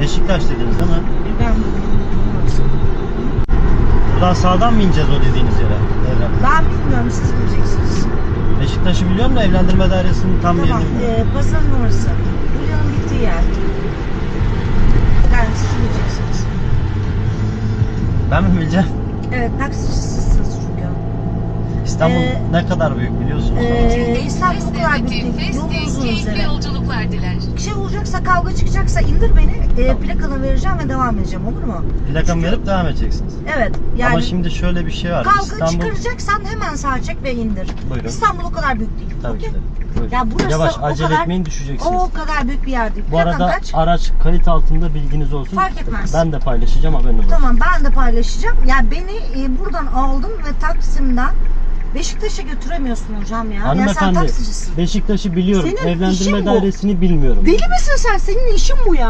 Beşiktaş dediniz değil mi? Ben Buradan sağdan mı ineceğiz o dediğiniz yere? Evlen. Ben bilmiyorum siz bileceksiniz. Beşiktaş'ı biliyorum da evlendirme dairesinin tam Tamam. yerini bilmiyorum. E, pazarın orası. Bulya'nın bittiği yer. Yani siz bileceksiniz. Ben mi bileceğim? Evet taksicisiniz çünkü. İstanbul Ee, ne kadar büyük biliyorsunuz. Ee, İstanbul o kadar büyük değil. Uzun üzere. yolculuklar diler. Olacaksa kavga çıkacaksa indir beni. E, plakanı vereceğim ve devam edeceğim olur mu? Plakamı verip devam edeceksiniz. Evet. Yani Ama şimdi şöyle bir şey var. kavga İstanbul... çıkaracaksan hemen sağ çek ve indir. Buyurun. İstanbul o kadar büyük değil. Tabii okey? ki de. Buyurun. Ya burası Yavaş o acele kadar- etmeyin düşeceksiniz. O kadar büyük bir yer değil. Bu Plakan arada kaç? araç kayıt altında bilginiz olsun. Fark etmez. Ben de paylaşacağım haberiniz olsun. Tamam ben de paylaşacağım. Ya beni e, buradan aldın ve Taksim'den Beşiktaş'a götüremiyorsun hocam ya. Ya sen Hanımefendi taksicisin. Beşiktaş'ı biliyorum. Senin işin Evlendirme bu. dairesini bilmiyorum. Deli misin sen? Senin işin bu ya.